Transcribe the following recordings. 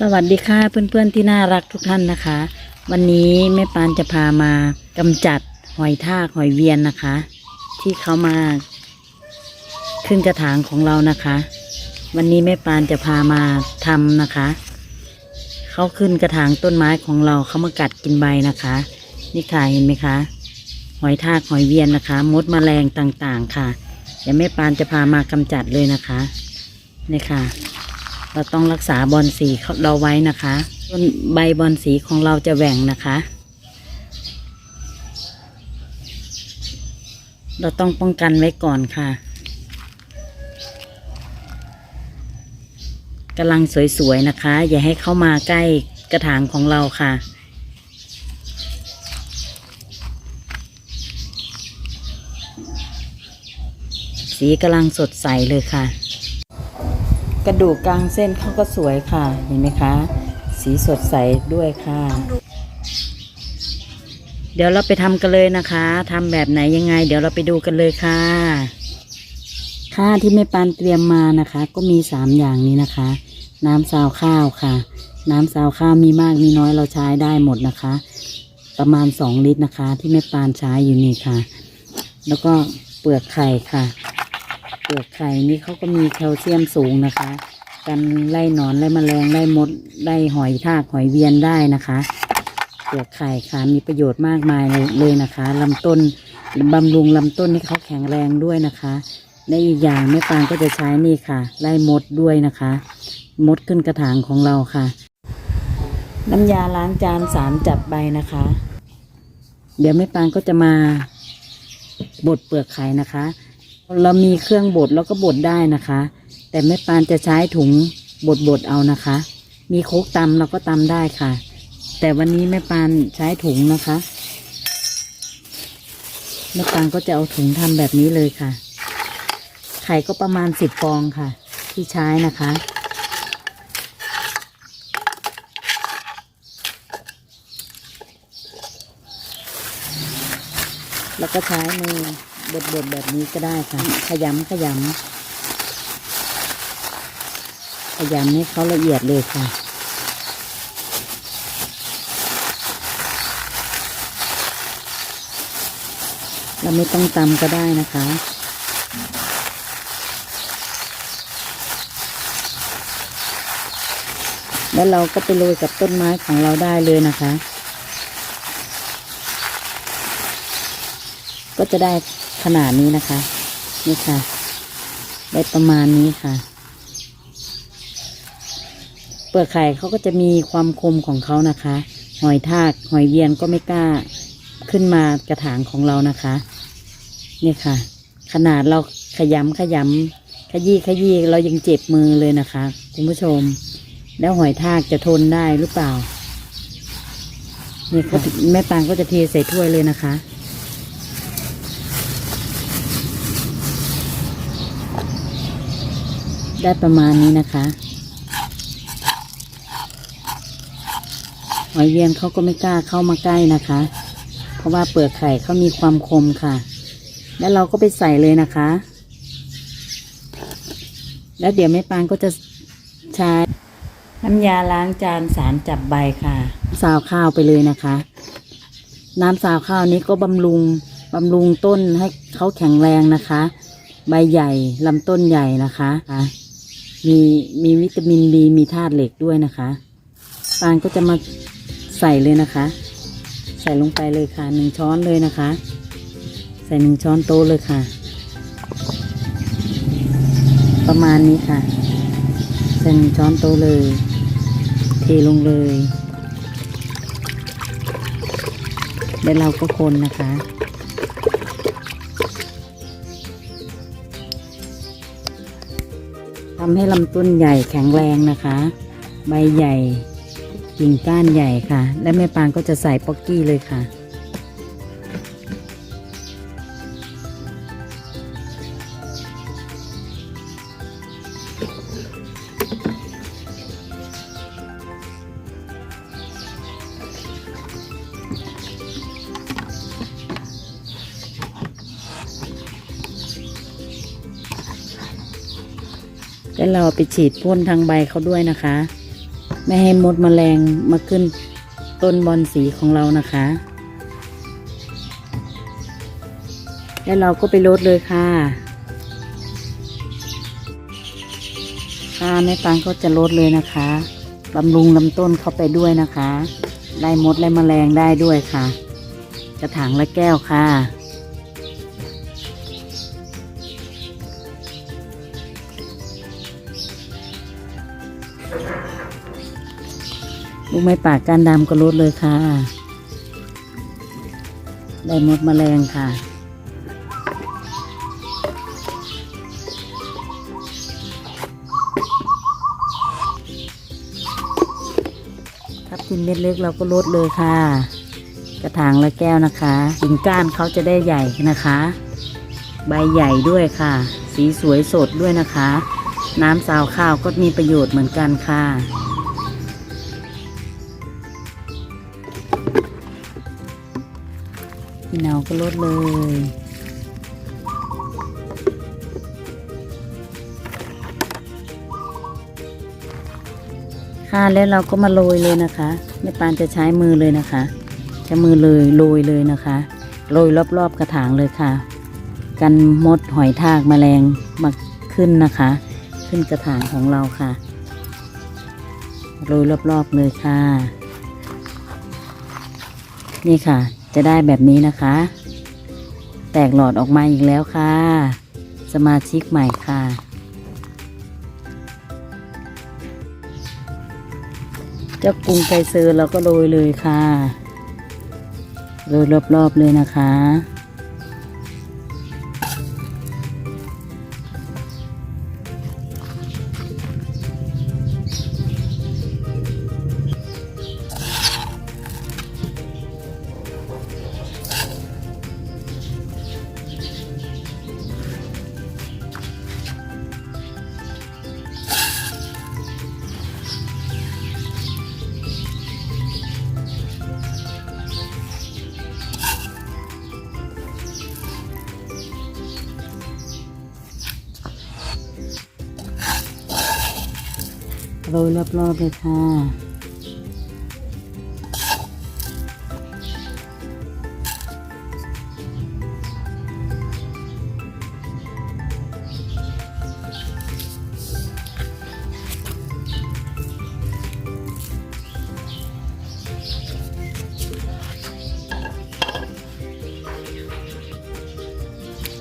สวัสดีค่ะเพื่อนๆที่น่ารักทุกท่านนะคะ วันนี้แม่ปานจะพามากำจัดหอยทากหอยเวียนนะคะ ที่เขามาขึ้นกระถางของเรานะคะ วันนี้แม่ปานจะพามาทำนะคะเขาขึ้นกระถางต้นไม้ของเราเขามากัดกินใบนะคะ นี่ค่ะเห็นไหมคะ หอยทากหอยเวียนนะคะ มดแมลงต่างๆค่ะเดี๋ยวแม่ปานจะพามากำจัดเลยนะคะนี่ค่ะ เราต้องรักษาบอลสีเราไว้นะคะต้นใบบอลสีของเราจะแหว่งนะคะ เราต้องป้องกันไว้ก่อนค่ะกำลังสวยๆนะคะ อย่าให้เข้ามาใกล้กระถางของเราค่ะสีกำลังสดใสเลยค่ะ กระดูกกลางเส้นเขาก็สวยค่ะ เห็นไหมคะ สีสดใสด้วยค่ะ เดี๋ยวเราไปทำกันเลยนะคะทำแบบไหนยังไง เดี๋ยวเราไปดูกันเลยค่ะ ค่าที่แม่ปานเตรียมมานะคะ ก็มีสามอย่างนี้นะคะ น้ำซาวข้าวค่ะ น้ำซาวข้าวมีมากมีน้อยเราใช้ได้หมดนะคะ ประมาณสองลิตรนะคะ ที่แม่ปานใช้อยู่นี่ค่ะ แล้วก็เปลือกไข่ค่ะ เปลือกไข่นี่เขาก็มีแคลเซียมสูงนะคะกันไล่หนอนไล่แมลงไล่มดไล่หอยทากหอยเวียนได้นะคะเปลือกไข่ค่ะมีประโยชน์มากมายเลยนะคะลำต้นบำรุงลำต้นให้เขาแข็งแรงด้วยนะคะและอีกอย่างแม่ปางก็จะใช้นี่ค่ะ ไล่มดด้วยนะคะ มดขึ้นกระถางของเราค่ะ น้ำยาล้างจานสารจับใบนะคะ เดี๋ยวแม่ปางก็จะมาบดเปลือกไข่นะคะ เรามีเครื่องบดแล้วก็บดได้นะคะ แต่แม่ปานจะใช้ถุงบดบดเอานะคะ มีโคกตำเราก็ตำได้ค่ะ แต่วันนี้แม่ปานใช้ถุงนะคะแม่ปานก็จะเอาถุงทำแบบนี้เลยค่ะ ไข่ก็ประมาณสิบฟองค่ะ ที่ใช้นะคะแล้วก็ใช้มือ บดบดๆแบบนี้ก็ได้ค่ะ ขยำขยำขยำให้เขาละเอียดเลยค่ะเราไม่ต้องตำก็ได้นะคะแล้วเราก็ไปโรยกับต้นไม้ของเราได้เลยนะคะ ก็จะได้ ขนาดนี้นะคะ นี่ค่ะ ได้ประมาณนี้ค่ะ เปลือกไข่เขาก็จะมีความคมของเขานะคะ หอยทากหอยเวียนก็ไม่กล้าขึ้นมากระถางของเรานะคะ นี่ค่ะ ขนาดเราขยำขยำขยี้ขยี้เรายังเจ็บมือเลยนะคะ คุณผู้ชม แล้วหอยทากจะทนได้หรือเปล่านี่ค่ะแม่ปางก็จะเทใส่ถ้วยเลยนะคะ ได้ประมาณนี้นะคะหอยเวียนเขาก็ไม่กล้าเข้ามาใกล้นะคะ เพราะว่าเปลือกไข่เขามีความคมค่ะ แล้วเราก็ไปใส่เลยนะคะ แล้วเดี๋ยวแม่ปานก็จะใช้น้ำยาล้างจานสารจับใบค่ะซาวข้าวไปเลยนะคะ น้ำซาวข้าวนี้ก็บำรุงบำรุงต้นให้เขาแข็งแรงนะคะ ใบใหญ่ลำต้นใหญ่นะคะอะ มีมีวิตามินบีมีธาตุเหล็กด้วยนะคะปานก็จะมาใส่เลยนะคะ ใส่ลงไปเลยค่ะหนึ่งช้อนเลยนะคะ ใส่หนึ่งช้อนโต๊ะเลยค่ะ ประมาณนี้ค่ะ ใส่หนึ่งช้อนโต๊ะเลย เทลงเลยแล้วเราก็คนนะคะ ทำให้ลำต้นใหญ่แข็งแรงนะคะ ใบใหญ่กิ่งก้านใหญ่ค่ะ และแม่ปางก็จะใส่ป๊อกกี้เลยค่ะ แล้วเราไปฉีดพ่นทางใบเขาด้วยนะคะ ไม่ให้มดแมลงมาขึ้นต้นบอลสีของเรานะคะ แล้วเราก็ไปลดเลยค่ะค่ะแม่ปางก็จะลดเลยนะคะบำรุงลำต้นเข้าไปด้วยนะคะไล่มดไล่แมลงได้ด้วยค่ะ กระถางละแก้วค่ะ ลูกไม้ป่าก้านดำก็ลดเลยค่ะ ได้มดแมลงค่ะ ทับทิมเม็ดเล็กเราก็ลดเลยค่ะ กระถางละแก้วนะคะกิ่งก้านเขาจะได้ใหญ่นะคะ ใบใหญ่ด้วยค่ะ สีสวยสดด้วยนะคะ น้ำซาวข้าวก็มีประโยชน์เหมือนกันค่ะ พี่เนาก็ลดเลย ค่ะแล้วเราก็มาโรยเลยนะคะแม่ปานจะใช้มือเลยนะคะใช้มือเลยโรยเลยนะคะโรยรอบๆกระถางเลยค่ะ กันมดหอยทากแมลงมาขึ้นนะคะ ขึ้นกระถางของเราค่ะโรยรอบๆเลยค่ะ นี่ค่ะ จะได้แบบนี้นะคะ แตกหลอดออกมาอีกแล้วค่ะ สมาชิกใหม่ค่ะ เจ้ากรุงไกเซอร์เราก็โรยเลยค่ะ โรยรอบๆเลยนะคะ รยรอบๆเลยค่ะ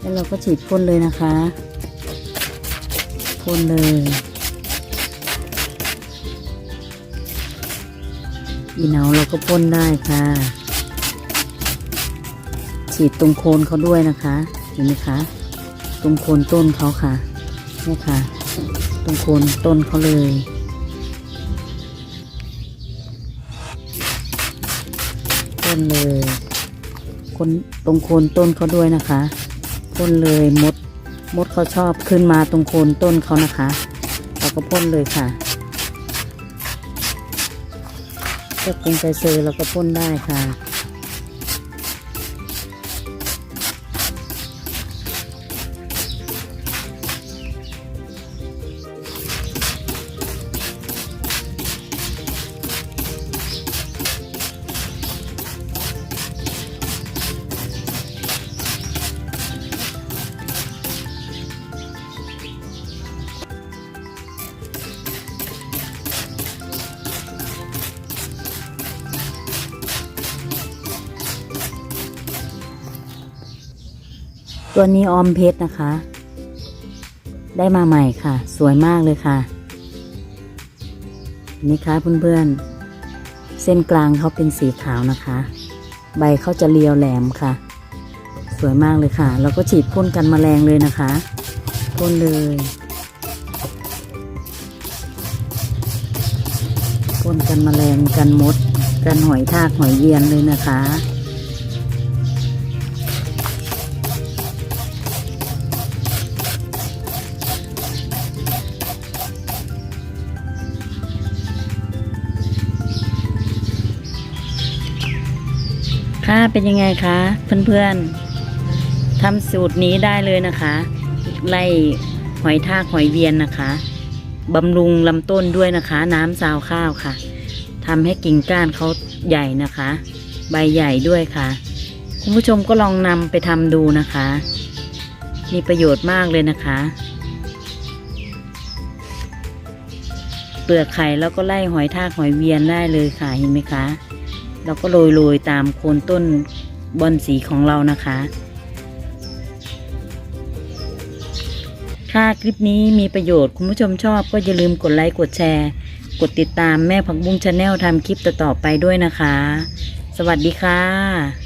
แล้วเราก็ฉีดพ่นเลยนะคะพ่นเลย อีเหนาเราก็พ่นได้ค่ะ ฉีดตรงโคนเขาด้วยนะคะ เห็นไหมคะ ตรงโคนต้นเขาค่ะนี่ค่ะ ตรงโคนต้นเขาเลยพ่นเลยคนตรงโคนต้นเขาด้วยนะคะพ่นเลยมดมดเขาชอบขึ้นมาตรงโคนต้นเขานะคะ เราก็พ่นเลยค่ะ ถ้ากรุงไกเซอร์เราก็พ่นได้ค่ะ ตัวนี้ออมเพชรนะคะ ได้มาใหม่ค่ะ สวยมากเลยค่ะนไหมคะเพื่อนๆ เส้นกลางเขาเป็นสีขาวนะคะ ใบเขาจะเรียวแหลมค่ะ สวยมากเลยค่ะ แล้วก็ฉีดพ่นกันแมลงเลยนะคะพ่นเลยพ่นกันแมลงกันมด กันหอยทากหอยเยียนเลยนะคะ ค่ะเป็นยังไงคะเพื่อนๆทำสูตรนี้ได้เลยนะคะ ไล่หอยทากหอยเวียนนะคะบำรุงลำต้นด้วยนะคะ น้ำซาวข้าวค่ะทำให้กิ่งก้านเขาใหญ่นะคะ ใบใหญ่ด้วยค่ะ คุณผู้ชมก็ลองนำไปทำดูนะคะ มีประโยชน์มากเลยนะคะ เปลือกไข่แล้วก็ไล่หอยทากหอยเวียนได้เลยค่ะเห็นไหมคะ เราก็โรยโรยๆตามโคนต้นบอนสีของเรานะคะ ถ้าคลิปนี้มีประโยชน์คุณผู้ชมชอบก็อย่าลืมกดไลค์กดแชร์ กดติดตามแม่ผักบุ้งชาแนลทำคลิปต่อๆไปด้วยนะคะ สวัสดีค่ะ